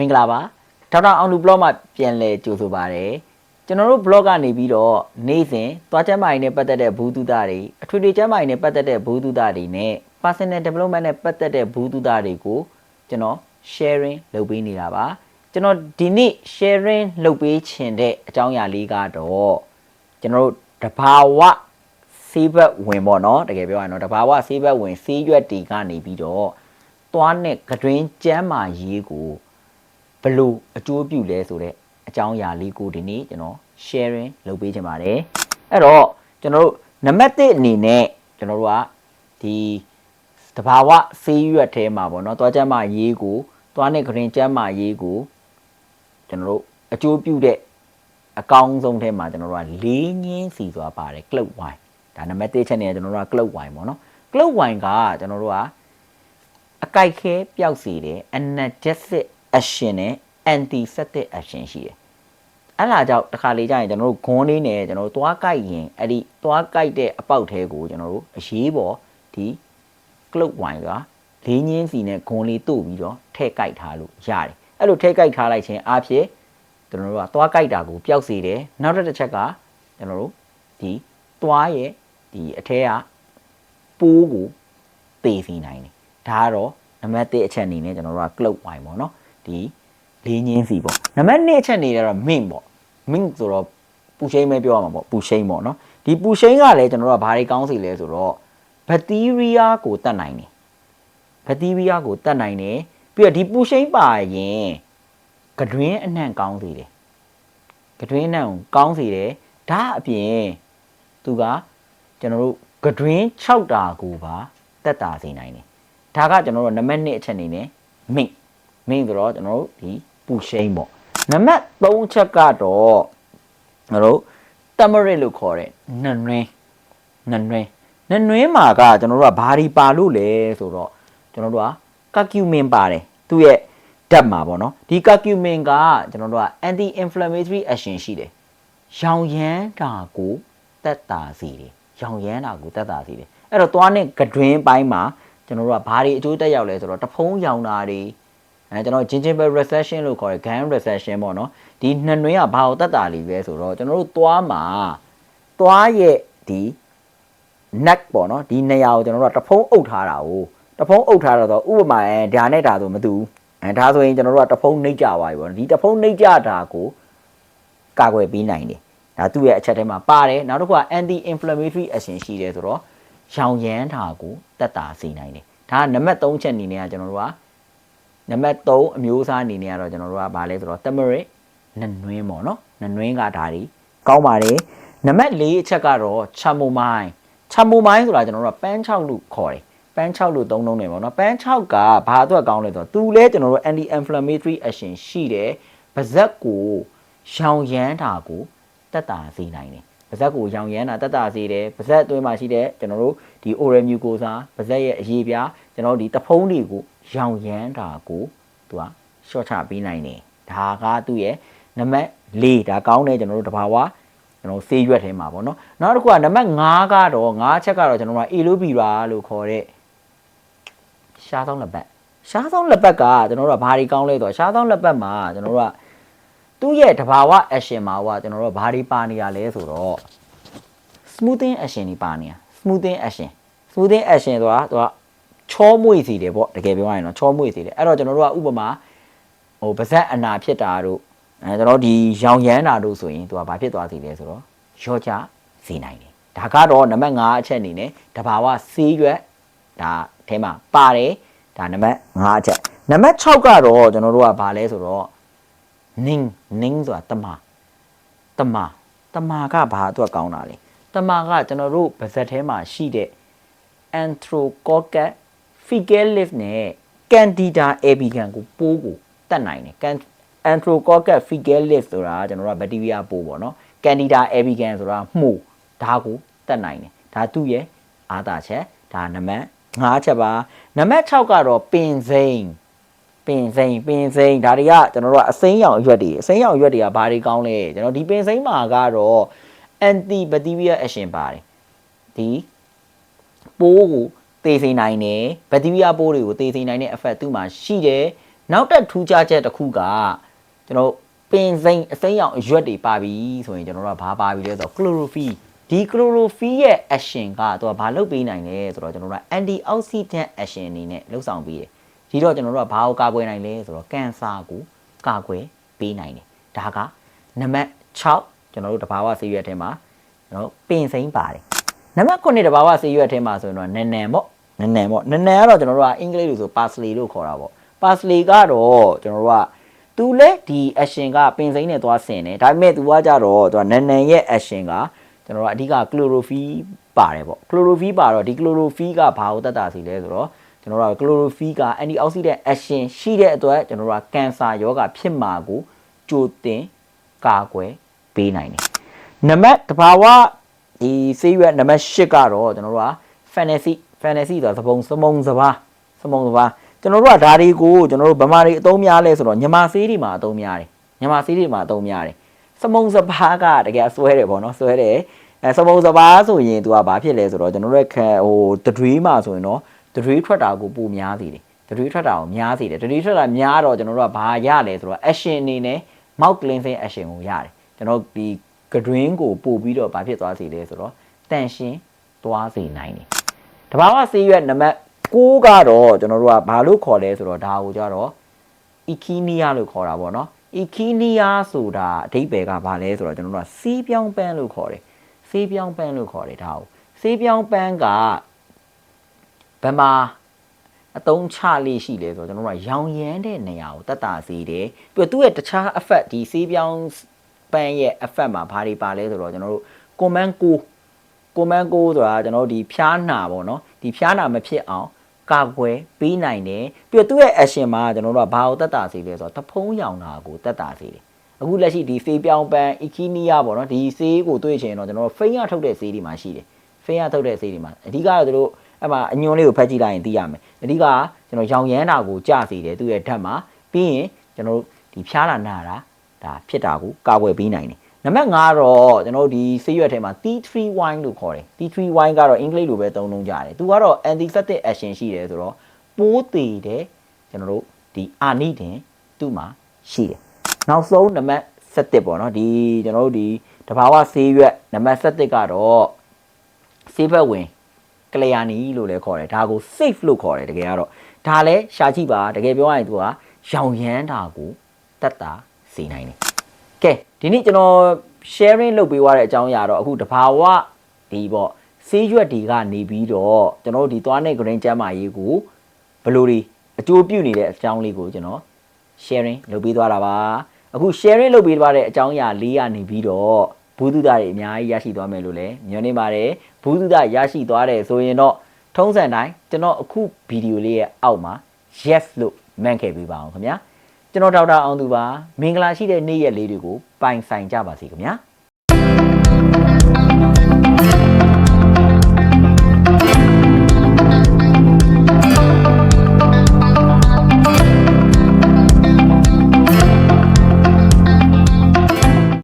မင်္ဂလာပါဒေါက်တာအောင်လူ blog မှာပြန်လည်ကြိုဆိုပါရစေကျွန်တော်တို့ blog ကနေပြီးတော့နေ့စဉ်သွားချမ်းမိုင်နဲ့ပတ်သက်တဲ့ဘူးတုဒတွေအထွေထွေချမ်းမိုင်နဲ့ပတ်သက်တဲ့ဘူးတုဒတွေနဲ့ personal development နဲ့ပတ်သက်တဲ့ဘူးတုဒတွေကိုကျွန်တော် sharing လုပ်ပေးနေတာပါကျွန်တော်ဒီနေ့ sharing လုပ်ပေးခြင်းတဲ့အကြောင်းအရာလေးကတော့ကျွန်တော်တို့တဘာဝဆေးဘက်ဝင်ပေါ့နော်တကယ်ပြောရရင်တော့တဘာဝဆေးဘက်ဝင်ဆေးရွက်တီကနေပြီးတော့သွားနဲ့ကတွင်ကျမ်းမာရေးကို ဘယ်လို့အကျိုးပြုလဲဆိုတော့အကြောင်းအရာလေးကိုဒီနေ့ကျွန်တော် sharing လုပ်ပေးချင်ပါတယ်အဲ့တော့ကျွန်တော်တို့နံပါတ်1အနေနဲ့ကျွန်တော်တို့ကဒီတဘာဝဆေးရွက်ထဲမှာပေါ့နော်သွားကျမ်းမာရေးကိုသွားနဲ့ကရင်ကျမ်းမာရေးကိုကျွန်တော်တို့အကျိုးပြုတဲ့အကောင်းဆုံးထဲမှာကျွန်တော်တို့ကလေးငင်းစီသွားပါတယ် cloud wine ဒါနံပါတ်1ချက်နေကျွန်တော်တို့က cloud wine ပေါ့နော် cloud wine ကကျွန်တော်တို့ကအကြိုက်ခဲပျောက်စေတယ် analgesic action နဲ့ antiseptic action ရှိတယ်အဲ့လာကြောင့်တစ်ခါလေကြာရင်ကျွန်တော်တို့ဂွန်းလေးနဲ့ကျွန်တော်တို့သွားကြိုက်ရင်အဲ့ဒီသွားကြိုက်တဲ့အပေါက်ထဲကိုကျွန်တော်တို့အရေးပေါ်ဒီ cloud wine ကလေးငင်းစီနဲ့ဂွန်းလေးတို့ပြီးတော့ထည့်ကြိုက်ထားလို့ရတယ်အဲ့လိုထည့်ကြိုက်ထားလိုက်ခြင်းအဖြစ်ကျွန်တော်တို့ကသွားကြိုက်တာကိုပျောက်စေတယ်နောက်တစ်ချက်ကကျွန်တော်တို့ဒီသွားရဲ့ဒီအထဲကပိုးကိုသေစီနိုင်တယ်ဒါကတော့နံပါတ်1အချက်အနေနဲ့ကျွန်တော်တို့က cloud wine ပေါ့နော် ဒီလေးငင်းစီပေါ့နံပါတ်2အချက်အနေနဲ့တော့ mint ပေါ့ mint ဆိုတော့ပူရှိန်ပဲပြောရမှာပေါ့ပူရှိန်ပေါ့နော်ဒီပူရှိန်ကလည်းကျွန်တော်တို့ကဘာတွေကောင်းစီလဲဆိုတော့ဘက်တီးရီးယားကိုတတ်နိုင်တယ်ဘက်တီးရီးယားကိုတတ်နိုင်တယ်ပြီးတော့ဒီပူရှိန်ပါရင်ကတွင်းအနှံ့ကောင်းစေတယ်ကတွင်းအနှံ့ကိုကောင်းစေတယ်ဒါအပြင်သူကကျွန်တော်တို့ကတွင်း6တာကိုပါတက်တာစေနိုင်တယ်ဒါကကျွန်တော်တို့နံပါတ်1အချက်အနေနဲ့ mint မင်းဆိုတော့ကျွန်တော်တို့ဒီပူရှိန်ပေါ့နံပါတ်3ချက်ကတော့ကျွန်တော်တို့ tamarind လို့ခေါ်တဲ့နနွင်းနနွင်းနနွင်းမှာကကျွန်တော်တို့ကဘာဒီပါလို့လဲဆိုတော့ကျွန်တော်တို့က curcumin ပါတယ်သူ့ရဲ့ဓာတ်မှာပေါ့နော်ဒီ curcumin ကကျွန်တော်တို့က anti inflammatory action ရှိတယ်ရောင်ရမ်းတာကိုတက်တာစေတယ်ရောင်ရမ်းတာကိုတက်တာစေတယ်အဲ့တော့သွားနဲ့ကတွင်းပိုင်းမှာကျွန်တော်တို့ကဘာတွေအကျိုးတက်ရောက်လဲဆိုတော့တဖုံးရောင်တာတွေ အဲကျွန်တော် gingival recession လို့ခေါ်တဲ့ gum recession ပေါ့နော်ဒီနှနှွေးကဘာကိုတက်တာလीပဲဆိုတော့ကျွန်တော်တို့သွားမှာသွားရဲ့ဒီ neck ပေါ့နော်ဒီနေရာကိုကျွန်တော်တို့ကတဖုံးအုပ်ထားတာကိုတဖုံးအုပ်ထားတော့ဥပမာအဲဒါနဲ့ဒါဆိုမတူဘူးအဲဒါဆိုရင်ကျွန်တော်တို့ကတဖုံးနှိပ်ကြပါပြီပေါ့နော်ဒီတဖုံးနှိပ်ကြတာကိုကာကွယ်ပေးနိုင်တယ်ဒါသူ့ရဲ့အချက်ထဲမှာပါတယ်နောက်တစ်ခုက anti inflammatory action ရှိတယ်ဆိုတော့ရောင်ရမ်းတာကိုတက်တာစေနိုင်တယ်ဒါကနံပါတ်3ချက်အနေနဲ့ကကျွန်တော်တို့က နံပါတ်3အမျိုးအစားအနေနဲ့ကတော့ကျွန်တော်တို့ကဗာလဲဆိုတော့ turmeric နနွင်းပေါ့နော်နနွင်းကဒါတွေကောင်းပါတယ်နံပါတ်4အချက်ကတော့ chamomile chamomile ဆိုတာကျွန်တော်တို့ကပန်း6လို့ခေါ်တယ်ပန်း6လို့သုံးလုံးနေပေါ့နော်ပန်း6ကဘာအတွက်ကောင်းလဲဆိုတော့သူလဲကျွန်တော်တို့ anti inflammatory action ရှိတယ်ပါဇက်ကိုရောင်ရမ်းတာကိုတက်တာစေနိုင်တယ်ပါဇက်ကိုရောင်ရမ်းတာတက်တာစေတယ်ပါဇက်အတွင်းမှာရှိတဲ့ကျွန်တော်တို့ဒီ oral mucosa ပါဇက်ရဲ့အရေးပြား ကျွန်တော်တို့ဒီတဖုံးတွေကိုရောင်ရမ်းတာကိုသူက short ချပေးနိုင်တယ်ဒါကသူ့ရဲ့နံပါတ်၄ဒါကောင်းတယ်ကျွန်တော်တို့တဘာဝကျွန်တော်ဆေးရွက်ထဲမှာပေါ့နော်နောက်တစ်ခုကနံပါတ်5ကတော့5ချက်ကတော့ကျွန်တော်တို့က aloe လို့ခေါ်တဲ့ရှားဆောင်လက်ပတ်ရှားဆောင်လက်ပတ်ကကျွန်တော်တို့ကဘာတွေကောင်းလဲဆိုတော့ရှားဆောင်လက်ပတ်မှာကျွန်တော်တို့ကသူ့ရဲ့တဘာဝ action မှာကကျွန်တော်တို့ကဘာတွေပါနေရလဲဆိုတော့ smoothing action တွေပါနေတာ smoothing action smoothing action ဆိုတာသူက ချောမွေ့စီတယ်ပေါ့တကယ်ပြောရရင်တော့ချောမွေ့စီတယ်အဲ့တော့ကျွန်တော်တို့ကဥပမာဟိုပါဇက်အနာဖြစ်တာတို့အဲကျွန်တော်ဒီရောင်ရမ်းတာတို့ဆိုရင်သူကဘာဖြစ်သွားစီလဲဆိုတော့ရောချစေနိုင်တယ်ဒါကတော့နံပါတ်5အချက်အနေနဲ့တဘာဝဆေးရွက်ဒါအဲမှာပါတယ်ဒါနံပါတ်5အချက်နံပါတ်6ကတော့ကျွန်တော်တို့ကဘာလဲဆိုတော့နင်းနင်းဆိုတာတမတမတမကဘာအတွက်ကောင်းတာလဲတမကကျွန်တော်တို့ပါဇက်ထဲမှာရှိတဲ့ anthrococcus fecalis နဲ့ candida albicans ကိုပိုးကိုတတ်နိုင်တယ် Can- anthrococcus fecalis ဆိုတာကျွန်တော်တို့ကဘက်တီးရီးယားပိုးပေါ့နော် candida albicans ဆိုတာမှုဒါကိုတတ်နိုင်တယ်ဒါသူ့ရဲ့အာသာချက်ဒါနံပါတ်5ချက်ပါနံပါတ်6ကတော့ပင်စိမ့်ပင်စိမ့်ပင်စိမ့်ဒါတွေကကျွန်တော်တို့ကအစိမ်းရောင်အရွက်တွေအစိမ်းရောင်အရွက်တွေကဘာတွေကောင်းလဲကျွန်တော်ဒီပင်စိမ့်မှာကတော့ anti bacterial action ပါတယ်ဒီပိုးကို သေစေနိုင်တယ်ဘက်တီးရီးယားပိုးတွေကိုသေစေနိုင်တဲ့ effect သူ့မှာရှိတယ်နောက်တက်ထူးခြားချက်တစ်ခုကကျွန်တော်ပင်စိန်အစိမ်းရောင်အရွက်တွေပါပြီဆိုရင်ကျွန်တော်တို့ကဘာပါပြီလဲဆိုတော့ chlorophyll ဒီ chlorophyll ရဲ့ action ကသူကဘာလုပ်ပေးနိုင်လဲဆိုတော့ကျွန်တော်တို့က antioxidant action အနေနဲ့လှုပ်ဆောင်ပေးတယ်ဒီတော့ကျွန်တော်တို့ကဘာကိုကာကွယ်နိုင်လဲဆိုတော့ကင်ဆာကိုကာကွယ်ပေးနိုင်တယ်ဒါကနံပါတ်6ကျွန်တော်တို့တဘာဝဆေးရွက်ထဲမှာကျွန်တော်တို့ပင်စိန်ပါတယ် နံပါတ်9တဘာဝဆေးရွက်ထဲမှာဆိုရင်တော့နန်နန်ပေါ့နန်နန်ပေါ့နန်နန်ကတော့ကျွန်တော်တို့ကအင်္ဂလိပ်လိုဆို parsley လို့ခေါ်တာပေါ့ parsley ကတော့ကျွန်တော်တို့ကသူလဲဒီ action ကပင်စိမ့်နဲ့သွားဆင်တယ်ဒါပေမဲ့သူကကြတော့သူကနန်နန်ရဲ့ action ကကျွန်တော်တို့ကအဓိက chlorophyll ပါတယ်ပေါ့ chlorophyll ပါတော့ဒီ chlorophyll ကဘာကိုတက်တာစီလဲဆိုတော့ကျွန်တော်တို့က chlorophyll က antioxidant action ရှိတဲ့အတွက်ကျွန်တော်တို့ကကင်ဆာယောဂဖြစ်မှာကိုကြိုတင်ကာကွယ်ပေးနိုင်တယ်နံပါတ်တဘာဝ ဒီဆေးရွက်နံပါတ်8ကတော့ကျွန်တော်တို့က fantasy fantasy ဆိုတာသဘုံစမုံစဘာစမုံစဘာကျွန်တော်တို့ကဒါတွေကိုကျွန်တော်တို့ဗမာတွေအသုံးများလဲဆိုတော့ညမာဆေးတွေမှာအသုံးများတယ်ညမာဆေးတွေမှာအသုံးများတယ်စမုံစဘာကတကယ်ဆွဲတယ်ပေါ့နော်ဆွဲတယ်အဲစမုံစဘာဆိုရင် तू ကဘာဖြစ်လဲဆိုတော့ကျွန်တော်တို့ခံဟိုတတွေးမှာဆိုရင်တော့တတွေးထွက်တာကိုပိုများစေတယ်တတွေးထွက်တာကိုများစေတယ်တတွေးထွက်တာများတော့ကျွန်တော်တို့ကဘာရလဲဆိုတော့ action အနေနဲ့ mouth cleansing action ကိုရတယ်ကျွန်တော်ဒီ ကတွင်းကိုပို့ပြီးတော့ဘာဖြစ်သွားစေလဲဆိုတော့တန်ရှင်းသွားစေနိုင်တယ်တဘာဝဆေးရွက်နံပါတ်6ကတော့ကျွန်တော်တို့ကဘာလို့ခေါ်လဲဆိုတော့ဒါကိုကြတော့ echenia လို့ခေါ်တာပေါ့နော် echenia ဆိုတာအဓိပ္ပာယ်ကဘာလဲဆိုတော့ကျွန်တော်တို့ကဆေးပြောင်းပန်းလို့ခေါ်တယ်ဆေးပြောင်းပန်းလို့ခေါ်တယ်ဒါကိုဆေးပြောင်းပန်းကဘယ်မှာအတုံးချလေးရှိလဲဆိုတော့ကျွန်တော်တို့ကရောင်ရမ်းတဲ့နေရာကိုတတ်တာစေတယ်ပြီးတော့သူ့ရဲ့တခြား effect ဒီဆေးပြောင်း ပန်းရဲ့ effect မှာဘာတွေပါလဲဆိုတော့ကျွန်တော်တို့ command 9ကိုမန်ကိုဆိုတာကျွန်တော်တို့ဒီဖျားနာပေါ့နော်ဒီဖျားနာမဖြစ်အောင်ကာကွယ်ပေးနိုင်တယ်ပြီးတော့သူ့ရဲ့ action မှာကျွန်တော်တို့ကဘာကိုတက်တာစီလဲဆိုတော့တဖုံးရောင်တာကိုတက်တာစီတယ်အခုလက်ရှိဒီဆေးပြောင်းပန်း echenia ပေါ့နော်ဒီဆေးကိုတွေ့ချင်တော့ကျွန်တော်တို့ဖိန်းရထုတ်တဲ့ဆေးတွေမှာရှိတယ်ဖိန်းရထုတ်တဲ့ဆေးတွေမှာအဓိကတော့သူတို့အဲ့မှာအညွန်လေးကိုဖက်ကြည့်လိုက်ရင်သိရမယ်အဓိကကျွန်တော်ရောင်ရမ်းတာကိုကြစေတယ်သူ့ရဲ့ဓာတ်မှာပြီးရင်ကျွန်တော်တို့ဒီဖျားလာနာတာ ဒါဖြစ်တာကိုကာကွယ်ပေးနိုင်တယ်နံပါတ်5တော့ကျွန်တော်တို့ဒီဆေးရွက်ထဲမှာ T3 wine လို့ခေါ်တယ် T3 wine ကတော့အင်္ဂလိပ်လိုပဲသုံးလုံးကြတယ်သူကတော့ antiseptic action ရှိတယ်ဆိုတော့ပိုးသေးတယ်ကျွန်တော်တို့ဒီအာနိဒင်သူ့မှာရှိတယ်နောက်ဆုံးနံပါတ်7ပေါ့နော်ဒီကျွန်တော်တို့ဒီတဘာဝဆေးရွက်နံပါတ်7ကတော့ဆေးဘက်ဝင်ကလျာဏီလို့လည်းခေါ်တယ်ဒါကို safe လို့ခေါ်တယ်တကယ်ကတော့ဒါလည်းရှာကြည့်ပါတကယ်ပြောရရင်သူကရောင်ရမ်းတာကိုတတ်တာ စေနိုင်တယ်ကဲဒီနေ့ကျွန်တော် sharing လုပ်ပေးသွားတဲ့အကြောင်းအရာတော့အခုတဘာဝဒီပေါ့ဆေးရွက်တွေကနေပြီးတော့ကျွန်တော်တို့ဒီသွားနဲ့ green ကျမ်းမာရေးကိုဘယ်လိုတွေအကျိုးပြုနေတဲ့အကြောင်းလေးကိုကျွန်တော် sharing လုပ်ပေးသွားတာပါအခု sharing လုပ်ပေးသွားတဲ့အကြောင်းအရာလေးရနေပြီးတော့ဘူးတုဒတွေအများကြီးရရှိသွားမယ်လို့လည်းမျှော်နေပါတယ်ဘူးတုဒရရှိသွားတယ်ဆိုရင်တော့ထုံးစံတိုင်းကျွန်တော်အခုဗီဒီယိုလေးရဲ့အောက်မှာ yes လို့မှန်ခဲ့ပေးပါအောင်ခင်ဗျာ ကျွန်တော်ဒေါက်တာအောင်သူပါမင်္ဂလာရှိတဲ့နေ့ရက်လေးတွေကိုပိုင်ဆိုင်ကြပါစေခင်ဗျာ